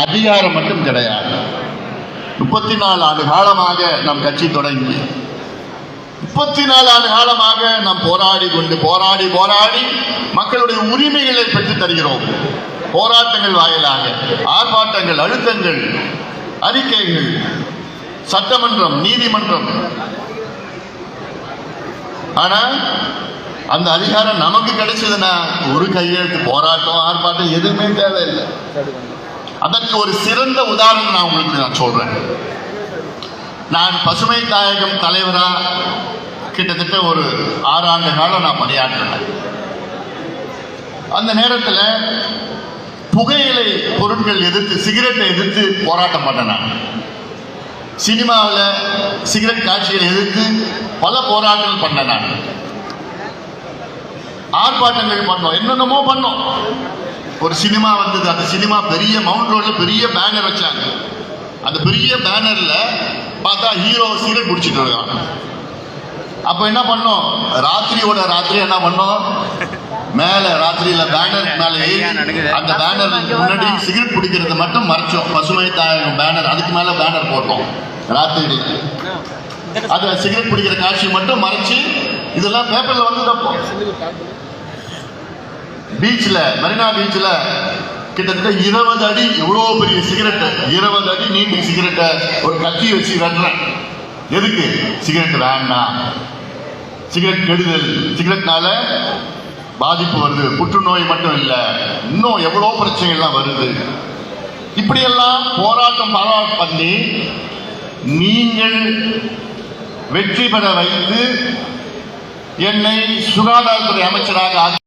அதிகாரம் மட்டும் கிடையாது. முப்பத்தி நாலு ஆண்டு காலமாக நம் கட்சி தொடங்கி. முப்பத்தி நாலு ஆண்டு காலமாக நாம் போராடி கொண்டு போராடி போராடி மக்களுடைய உரிமைகளை பெற்று தருகிறோம். போராட்டங்கள் வாயிலாக ஆர்ப்பாட்டங்கள் அழுத்தங்கள் அறிக்கைகள் சட்டமன்றம் நீதிமன்றம். ஆனா அந்த அதிகாரம் நமக்கு கிடைச்சதுன்னா ஒரு கையெழுத்து போராட்டம் ஆர்ப்பாட்டம் எதுவுமே தேவையில்லை. அதற்கு ஒரு சிறந்த உதாரணம் நான் உங்களுக்கு நான் சொல்றேன். நான் பசுமை தாயகம் தலைவரா கிட்டத்தட்ட ஒரு ஆறு ஆண்டு காலம் நான் பணியாற்றினேன். அந்த நேரத்தில் புகையிலை பொருட்கள் எதிர்த்து சிகரெட்டை எதிர்த்து போராட்டம் பண்ணேன் நான். சினிமாவில் சிகரெட் காட்சிகளை எதிர்த்து பல போராட்டங்கள் பண்ணேன் நான். ஆர்ப்பாட்டங்கள் பண்ணோம் என்னென்னமோ பண்ணோம். ஒரு சினிமா வந்தது. அந்த சினிமா பெரிய மவுண்ட் ரோட்ல பெரிய பேனர் வச்சாங்க. அந்த பெரிய பேனர்ல பார்த்தா ஹீரோ சிகரெட் குடிச்சிட்டு இருக்கான் அப்ப என்ன பண்ணோம்? ராத்திரியோட ராத்திரி என்ன பண்ணோம்? மேல ராத்திரியில பேனர் மேல அந்த பேனர் முன்னாடி சிகரெட் குடிக்கிறது மட்டும் மறைச்சோம். பசுமை தாயகம் பேனர் அதுக்கு மேல பேனர் போட்டோம். ராத்திரி. அது சிகரெட் குடிக்கிற காட்சி மட்டும் மறைச்சு இதெல்லாம் பேப்பர்ல வந்ததப்போ. பீச்ல மெரினா பீச்ல கிட்டத்தட்ட இருபது அடி எவ்வளோ பெரிய சிகரெட் இருபது அடி நீட்டி சிகரெட்டை ஒரு கத்தி வச்சு வெட்டுறேன். எதுக்கு? சிகரெட் வேண்டாம் சிகரெட் கெடுதல். சிகரெட்னால பாதிப்பு வருது. புற்றுநோய் மட்டும் இல்லை இன்னும் எவ்வளோ பிரச்சனைகள்லாம் வருது. இப்படியெல்லாம் போராட்டம் போராட்டம் பண்ணி நீங்கள் வெற்றி பெற வைத்து என்னை சுகாதாரத்துறை அமைச்சராக